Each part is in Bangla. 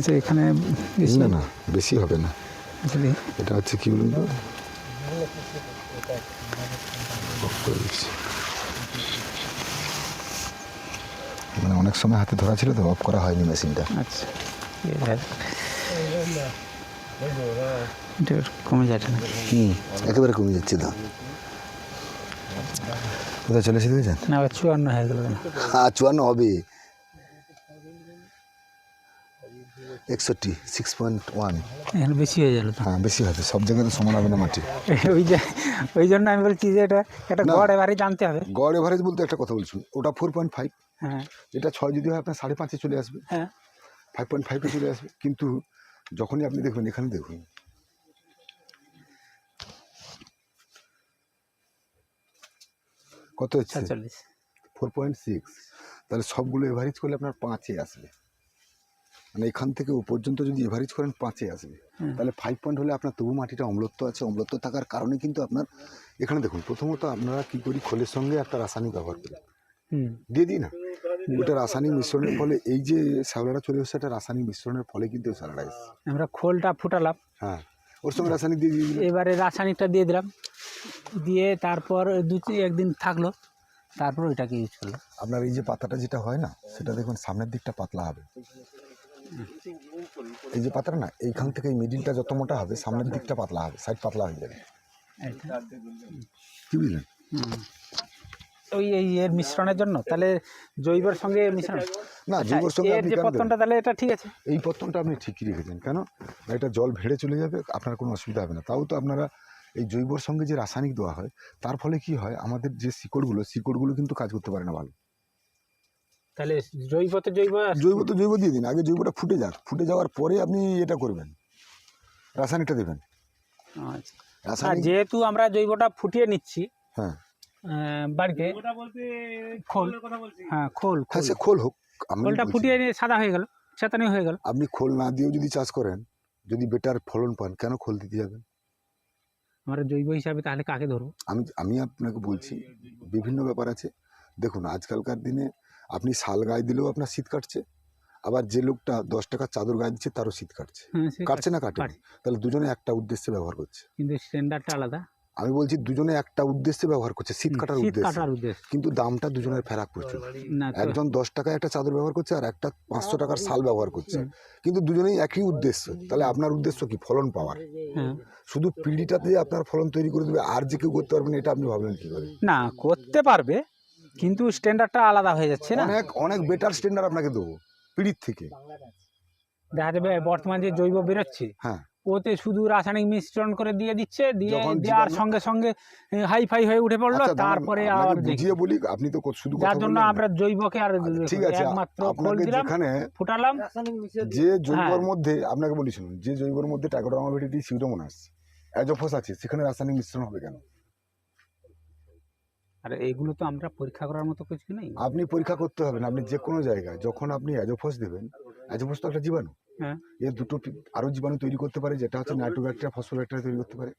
আচ্ছা এখানে না না বেশি হবে না। এটা হচ্ছে কি বলুন তো। মানে অনেক সময় হাতে ধরা ছিল তো অফ করা হয়নি মেশিনটা। আচ্ছা কমে যাচ্ছে না হুম একেবারে কমে যাচ্ছে দাম কোথায় চলে এসে দেখেছেন? না চুয়ান্ন হয়ে গেল কেন? হ্যাঁ চুয়ান্ন হবে। একষট্টি সিক্স পয়েন্ট ওয়ান এখানে বেশি হয়ে গেল হ্যাঁ বেশি হবে সব জায়গাতে সমান হবে না মাটি। ওই যে ওই জন্য আমি বলছি যে এটা একটা। গড় এবারে জানতে হবে। গড় এভারেজ বলতে একটা কথা বলছি। ওটা ফোর পয়েন্ট ফাইভ হ্যাঁ। এটা ছয় যদি হয় আপনার সাড়ে পাঁচে চলে আসবে। হ্যাঁ। ফাইভ পয়েন্ট ফাইভে চলে আসবে। কিন্তু যখনই আপনি দেখবেন এখানে দেখুন। কত হচ্ছে? ফোর পয়েন্ট সিক্স তাহলে সবগুলো এভারেজ করলে আপনার পাঁচে আসবে। মানে এখান থেকে ও পর্যন্ত যদি এভারেজ করেন পাঁচে আসবে। তাহলে ফাইভ পয়েন্ট হলে আপনার তবু মাটিটা অম্লত্ব আছে। অম্লত্ব থাকার কারণে কিন্তু আপনার এখানে দেখুন প্রথমত আপনারা কী করি খোলের সঙ্গে একটা রাসায়নিক ব্যবহার করি। দিয়ে দিই না। ওটা রাসায়নিক মিশ্রণের ফলে এই যে শ্যাওলাটা চলে এসছে একটা রাসায়নিক মিশ্রণের ফলে কিন্তু শ্যাওলাটা এসছে। আমরা খোলটা ফুটালাম। হ্যাঁ। ওর সঙ্গে রাসায়নিক দিয়ে দিয়ে এবারে রাসায়নিকটা দিয়ে দিলাম। দিয়ে তারপর দু একদিন থাকল। তারপর ওইটাকে ইউজ করল আপনার এই যে পাতাটা যেটা হয় না সেটা দেখুন সামনের দিকটা পাতলা হবে। এই যে পাতাটা না এইখান থেকে এই মিডিলটা যত মোটা হবে সামনের দিকটা পাতলা হবে সাইড পাতলা হয়ে যাবে। কি বুঝলেন? ওই এই এর মিশ্রণের জন্য? তাহলে জৈবের সঙ্গে মিশ্রণ? না আচ্ছা, জৈবর সঙ্গে এর যে? পত্তনটা তাহলে এটা ঠিক আছে। এই পত্তনটা আপনি ঠিকই রেখেছেন কেন? এটা জল ভেড়ে চলে যাবে আপনার কোনো অসুবিধা হবে না। তাও তো আপনারা এই জৈবর সঙ্গে যে রাসায়নিক দেওয়া হয় তার ফলে কি হয় আমাদের যে শিকড়গুলো শিকড়গুলো কিন্তু কাজ করতে পারে না ভালো। তাহলে জৈবতে জৈব আর- জৈব জৈব তো জৈব দিয়ে দিন আগে জৈবটা ফুটে যাক। ফুটে যাওয়ার পরে আপনি এটা করবেন। রাসায়নিকটা দেবেন। আচ্ছা। আর রাসায়নিক যেহেতু আমরা জৈবটা ফুটিয়ে নিচ্ছি হ্যাঁ। আহ, বাড়িতে খোল। হ্যাঁ খোল হ্যাঁ খোল। সে খোল হোক। আমি খোলটা বলছি, ফুটিয়ে নিয়ে সাদা হয়ে গেল চেতানি হয়ে গেল। আপনি খোল না দিয়েও যদি চাষ করেন যদি বেটার ফলন পান কেন খোল দিতে যাবেন? আমরা জৈব হিসাবে তাহলে কাকে ধরবো? আমি আমি আপনাকে বলছি বিভিন্ন ব্যাপার আছে। দেখুন আজকালকার দিনে আপনি শাল গায়ে দিলেও আপনার শীত কাটছে আবার যে লোকটা দশ টাকার চাদর গায়ে দিচ্ছে তারও শীত কাটছে। হ্যাঁ কাটছে না কাটে। তাহলে দুজনে একটা উদ্দেশ্যে ব্যবহার করছে। কিন্তু স্ট্যান্ডার্ডটা আলাদা। আমি বলছি দুজনে একটা উদ্দেশ্যে ব্যবহার করছে শীত কাটার উদ্দেশ্যে। কিন্তু দামটা দুজনের ফেরাক তো। একজন দশ টাকায় একটা চাদর ব্যবহার করছে আর একটা পাঁচশো টাকার শাল ব্যবহার করছে। কিন্তু দুজনেই একই উদ্দেশ্য। তাহলে আপনার উদ্দেশ্য কি? ফলন পাওয়ার। হ্যাঁ। শুধু পিঁড়িটাতে আপনার ফলন তৈরি করে দেবে আর যে কেউ করতে পারবেন এটা আপনি ভাবলেন কি করে? না করতে পারবে কিন্তু স্ট্যান্ডার্ডটা আলাদা হয়ে যাচ্ছে না? অনেক অনেক বেটার স্ট্যান্ডার্ড আপনাকে দেবো পিঁড়ির থেকে। দেখা যাবে বর্তমান যে জৈব বেরোচ্ছে হ্যাঁ। ওতে শুধু রাসায়নিক মিশ্রণ করে দিয়ে দিচ্ছে দিয়ে দেওয়ার সঙ্গে সঙ্গে হাই ফাই হয়ে উঠে পড়ল আচ্ছা, তারপরে আবার বুঝিয়ে বলি আপনি তো শুধু কথা যার জন্য আমরা জৈবকে আর আচ্ছা, ঠিক আছে একমাত্র খোল আপনাকে দিলাম যেখানে ফুটালাম। যে জৈবর হ্যাঁ। মধ্যে আপনাকে বলি শুনুন যে জৈবর মধ্যে টাইকোডার্মাভিডিটি সিউডোমোনাস অ্যাজোফাস আছে সেখানে রাসায়নিক মিশ্রণ হবে কেন? আর এগুলো তো আমরা পরীক্ষা করার মতো কিছু নেই। আপনি পরীক্ষা করতে হবে না আপনি যে কোনো জায়গায় যখন আপনি অ্যাজোফস দেবেন অ্যাজোফস তো একটা জীবাণু। হ্যাঁ। এর দুটো পি- আরও জীবাণু তৈরি করতে পারে যেটা হচ্ছে নাইট্রোব্যাকটেরিয়া ফসফোব্যাকটেরিয়া তৈরি করতে পারে।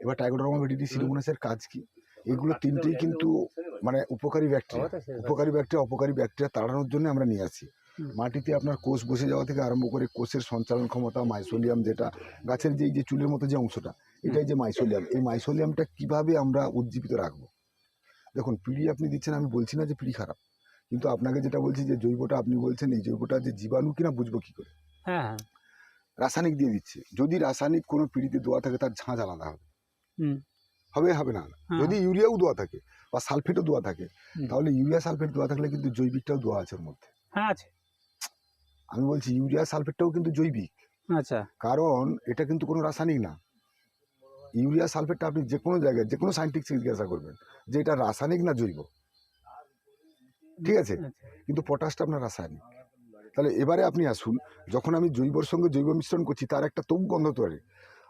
এবার টাইকোডার্মাভিডিটি সিউডোমোনাসের কাজ কি? এগুলো তিনটেই কিন্তু মানে উপকারী ব্যাকটেরিয়া উপকারী ব্যাকটেরিয়া অপকারী ব্যাকটেরিয়া তাড়ানোর জন্য আমরা নিয়ে আসি। মাটিতে আপনার কোষ বসে যাওয়া থেকে আরম্ভ করে কোষের সঞ্চালন ক্ষমতা মাইসোলিয়াম যেটা গাছের যে যে চুলের মতো যে অংশটা এটাই যে মাইসোলিয়াম এই মাইসোলিয়ামটা কীভাবে আমরা উজ্জীবিত রাখব? দেখুন পিড়ি আপনি দিচ্ছেন আমি বলছি না যে পিড়ি খারাপ। কিন্তু আপনাকে যেটা বলছি যে জৈবটা আপনি বলছেন এই জৈবটা যে জীবাণু কিনা বুঝব কি করে? হ্যাঁ হ্যাঁ। রাসায়নিক দিয়ে দিচ্ছে। যদি রাসায়নিক কোনো পিড়িতে দেওয়া থাকে তার ঝাঁঝ আলাদা হবে। হুম। হবে হবে না। হ্যাঁ। যদি ইউরিয়াও দেওয়া থাকে বা সালফেটও দেওয়া থাকে তাহলে ইউরিয়া সালফেট দেওয়া থাকলে কিন্তু জৈবিকটাও দেওয়া আছে ওর মধ্যে। হ্যাঁ আছে। আমি বলছি ইউরিয়া সালফেটটাও কিন্তু জৈবিক। আচ্ছা। কারণ এটা কিন্তু কোনো রাসায়নিক না। ইউরিয়া সালফেটটা আপনি যে কোনো জায়গায়, যে কোনো সাইন্টিফিক জিজ্ঞাসা করবেন যে এটা রাসায়নিক না জৈব? ঠিক আছে। কিন্তু পটাশটা আপনার রাসায়নিক। তাহলে এবারে আপনি আসুন, যখন আমি জৈবর সঙ্গে জৈব মিশ্রণ করছি, তার একটা তবু গন্ধ তৈরি।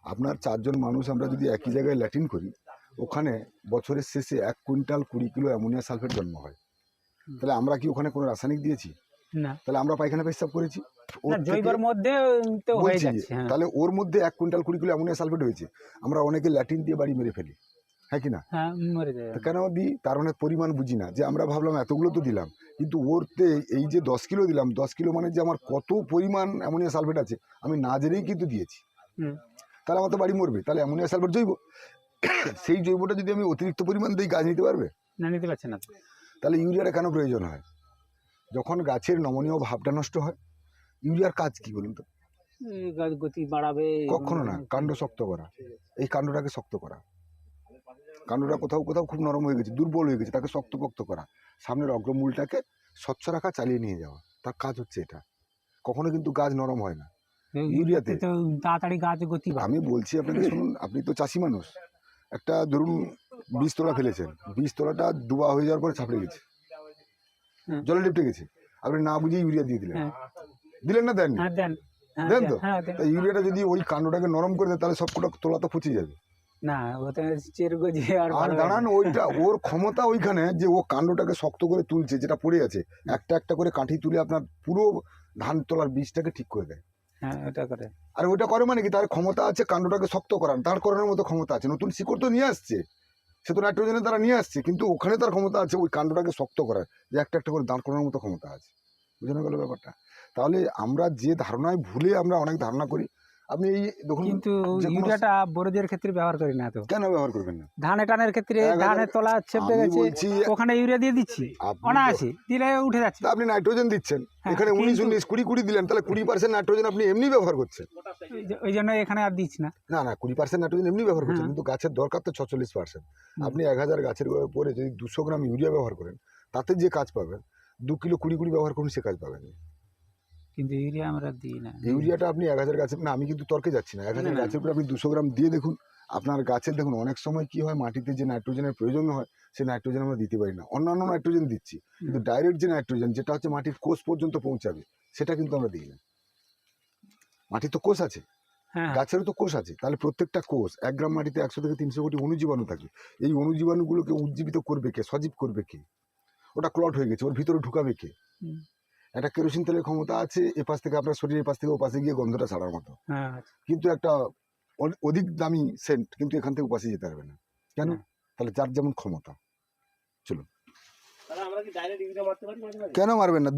আপনার চারজন মানুষ আমরা যদি একই জায়গায় ল্যাটিন করি, ওখানে বছরের শেষে এক কুইন্টাল কুড়ি কিলো অ্যামোনিয়া সালফেট জন্ম হয়। তাহলে আমরা কি ওখানে কোনো রাসায়নিক দিয়েছি? না। তাহলে আমরা পায়খানা পেশাব করেছি। ওর জৈবর মধ্যে তো হয়ে যাচ্ছে তাহলে ওর মধ্যে এক কুইন্টাল কুড়ি কিলো অ্যামোনিয়া সালফেট হয়েছে। আমরা অনেকে ল্যাটিন দিয়ে বাড়ি মেরে ফেলি হ্যাঁ কি না? হ্যাঁ কেন দিই? তার মানে পরিমাণ বুঝি না। যে আমরা ভাবলাম এতগুলো তো দিলাম কিন্তু ওরতে এই যে দশ কিলো দিলাম দশ কিলো মানে যে আমার কত পরিমাণ অ্যামোনিয়া সালফেট আছে আমি না জেনেই কিন্তু দিয়েছি। তাহলে আমার তো বাড়ি মরবে তাহলে অ্যামোনিয়া সালফেট জৈব। সেই জৈবটা যদি আমি অতিরিক্ত পরিমাণ দিই গাছ নিতে পারবে? না নিতে পারছে না তাহলে ইউরিয়াটা কেন প্রয়োজন হয়? যখন গাছের নমনীয় ভাবটা নষ্ট হয় ইউরিয়ার কাজ কি বলুন তো? গাছ গতি বাড়াবে কখনো না কাণ্ড শক্ত করা। এই কাণ্ডটাকে শক্ত করা। কাণ্ডটা কোথাও কোথাও খুব নরম হয়ে গেছে দুর্বল হয়ে গেছে তাকে শক্তপোক্ত করা। সামনের অগ্রমূলটাকে স্বচ্ছ রাখা চালিয়ে নিয়ে যাওয়া। তার কাজ হচ্ছে এটা। কখনো কিন্তু গাছ নরম হয় না। ইউরিয়াতে? তাড়াতাড়ি গাছ গতি আমি বলছি আপনাকে শুনুন আপনি তো চাষি মানুষ। একটা ধরুন বীজতলা ফেলেছেন। বীজতলাটা ডুবা হয়ে যাওয়ার পরে ছাপড়ে গেছে। জলে লিপটে গেছে। আপনি না বুঝে ইউরিয়া দিয়ে দিলেন। হ্যাঁ। দিলেন না হ্যাঁ দেন হ্যাঁ, দেন তো? ইউরিয়াটা যদি ওই কাণ্ডটাকে নরম করে দেয় তাহলে সবকটা তোলা তো পচে যাবে। না আর দাঁড়ান ওইটা ওর ক্ষমতা ওইখানে যে ও কাণ্ডটাকে শক্ত করে তুলছে যেটা পড়ে আছে একটা একটা করে কাঠি তুলে আপনার পুরো ধান তোলার বীজটাকে ঠিক করে দেয়। ওটা করে। আর ওইটা করে মানে কি? তার ক্ষমতা আছে কাণ্ডটাকে শক্ত করার দাঁড় করানোর মতো ক্ষমতা আছে। নতুন শিকড় তো নিয়ে আসছে। সে তো নাইট্রোজেনের দ্বারা নিয়ে আসছে কিন্তু ওখানে তার ক্ষমতা আছে ওই কাণ্ডটাকে শক্ত করার যে একটা একটা করে দাঁড় করানোর মতো ক্ষমতা আছে। বুঝে গেল ব্যাপারটা? তাহলে আমরা যে ধারণায় ভুলে আমরা অনেক ধারণা করি আপনি এই দেখুন কিন্তু ইউরিয়াটা বরজের ক্ষেত্রে ব্যবহার করি না তো। কেন ব্যবহার করবেন না? ধানে টানের ক্ষেত্রে ধানের তলা চেপে গেছে ওখানে ইউরিয়া দিয়ে দিচ্ছি অনায়াসি দিলে উঠে যাচ্ছে। আপনি নাইট্রোজেন দিচ্ছেন। হ্যাঁ, এখানে উনিশ উনিশ কুড়ি কুড়ি দিলেন তাহলে কুড়ি পার্সেন্ট নাইট্রোজেন আপনি এমনি ব্যবহার করছেন। ওই জন্য এখানে আর দিচ্ছি না। না না কুড়ি পার্সেন্ট নাইট্রোজেন এমনি ব্যবহার করছেন কিন্তু গাছের দরকার তো ছচল্লিশ পার্সেন্ট আপনি এক হাজার গাছের পরে যদি দুশো গ্রাম ইউরিয়া ব্যবহার করেন তাতে যে কাজ পাবেন দু কিলো কুড়ি কুড়ি ব্যবহার করুন সে কাজ পাবেন। কিন্তু ইউরিয়া আমরা দিই না। ইউরিয়াটা আপনি এক হাজার গাছের না আমি কিন্তু তর্কে যাচ্ছি না। এক হাজার। গাছের উপরে আপনি দুশো গ্রাম দিয়ে দেখুন আপনার গাছের দেখুন অনেক সময় কি হয় মাটিতে যে নাইট্রোজেনের প্রয়োজন হয় সে নাইট্রোজেন আমরা দিতে পারি না। অন্যান্য নাইট্রোজেন দিচ্ছি কিন্তু ডাইরেক্ট যে নাইট্রোজেন যেটা হচ্ছে মাটির কোষ পর্যন্ত পৌঁছাবে সেটা কিন্তু আমরা দিই না। মাটির তো কোষ আছে। হ্যাঁ। গাছেরও তো কোষ আছে। তাহলে প্রত্যেকটা কোষ এক গ্রাম মাটিতে একশো থেকে তিনশো কোটি অণুজীবাণু থাকে এই অণুজীবাণুগুলোকে উজ্জীবিত করবে কে? সজীব করবে কে? ওটা ক্লট হয়ে গেছে। ওর ভিতরে ঢুকাবে কে? একটা কেরোসিন তেলের ক্ষমতা আছে এপাশ থেকে আপনার শরীরের পাশ থেকে ওপাশে গিয়ে গন্ধটা ছাড়ার মতো। হ্যাঁ কিন্তু একটা অধিক দামি সেন্ট কিন্তু এখান থেকে উপাসে যেতে পারবে না। কেন? তাহলে যার যেমন ক্ষমতা। তাহলে আমরা কি ডাইরেক্ট ইউরিয়া মারতে পারি মাঝে মাঝে? কেন মারবেন না?